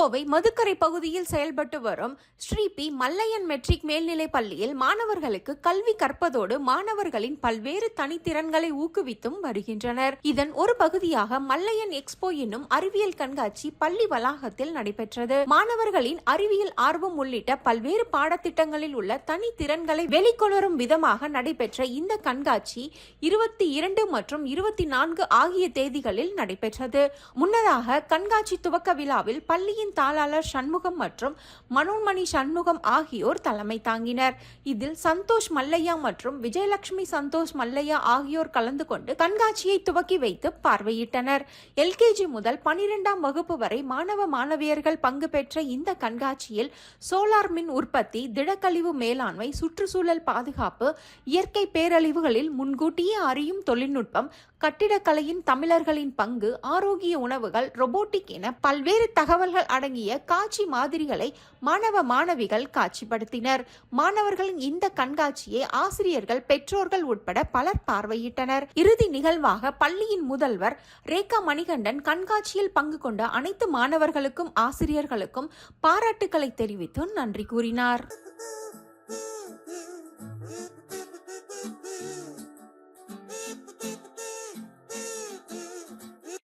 கோவை மதுக்கரை பகுதியில் செயல்பட்டு வரும் ஸ்ரீ பி. மல்லையன் மெட்ரிக் மேல்நிலைப் பள்ளியில் மாணவர்களுக்கு கல்வி கற்பதோடு மாணவர்களின் பல்வேறு தனித்திறன்களை ஊக்குவித்தும் வருகின்றனர். இதன் ஒரு பகுதியாக மல்லையன் எக்ஸ்போ என்னும் அறிவியல் கண்காட்சி பள்ளி வளாகத்தில் நடைபெற்றது. மாணவர்களின் அறிவியல் ஆர்வம் உள்ளிட்ட பல்வேறு பாடத்திட்டங்களில் உள்ள தனித்திறன்களை வெளிக்கொணரும் விதமாக நடைபெற்ற இந்த கண்காட்சி இருபத்தி இரண்டு மற்றும் இருபத்தி நான்கு ஆகிய தேதிகளில் நடைபெற்றது. முன்னதாக கண்காட்சி துவக்க விழாவில் பள்ளியின் தாளாளர் சண்முகம் மற்றும் மனோன்மணி சண்முகம் ஆகியோர் தலைமை தாங்கினர். இதில் சந்தோஷ் மல்லையா மற்றும் விஜயலட்சுமி சந்தோஷ் மல்லையா ஆகியோர் கலந்து கொண்டு கண்காட்சியை துவக்கி வைத்து பார்வையிட்டனர். எல்கேஜி முதல் பனிரெண்டாம் வகுப்பு வரை மாணவ மாணவியர்கள் பங்கு பெற்ற இந்த கண்காட்சியில் சோலார் மின் உற்பத்தி திடக்கழிவு மேலாண்மை சுற்றுச்சூழல் பாதுகாப்பு இயற்கை பேரழிவுகளில் முன்கூட்டியே அறியும் தொழில்நுட்பம் கட்டிடக்கலையின் தமிழர்களின் பங்கு ஆரோக்கிய உணவுகள் ரொபோட்டிக் என பல்வேறு தகவல்கள் அடங்கிய காட்சி மாதிரிகளை மாணவ மாணவிகள் காட்சிப்படுத்தினர். மாணவர்களின் இந்த கண்காட்சியை ஆசிரியர்கள் பெற்றோர்கள் உட்பட பலர் பார்வையிட்டனர். இறுதி நிகழ்வாக பள்ளியின் முதல்வர் ரேகா மணிகண்டன் கண்காட்சியில் பங்கு கொண்ட அனைத்து மாணவர்களுக்கும் ஆசிரியர்களுக்கும் பாராட்டுக்களை தெரிவித்து நன்றி கூறினார்.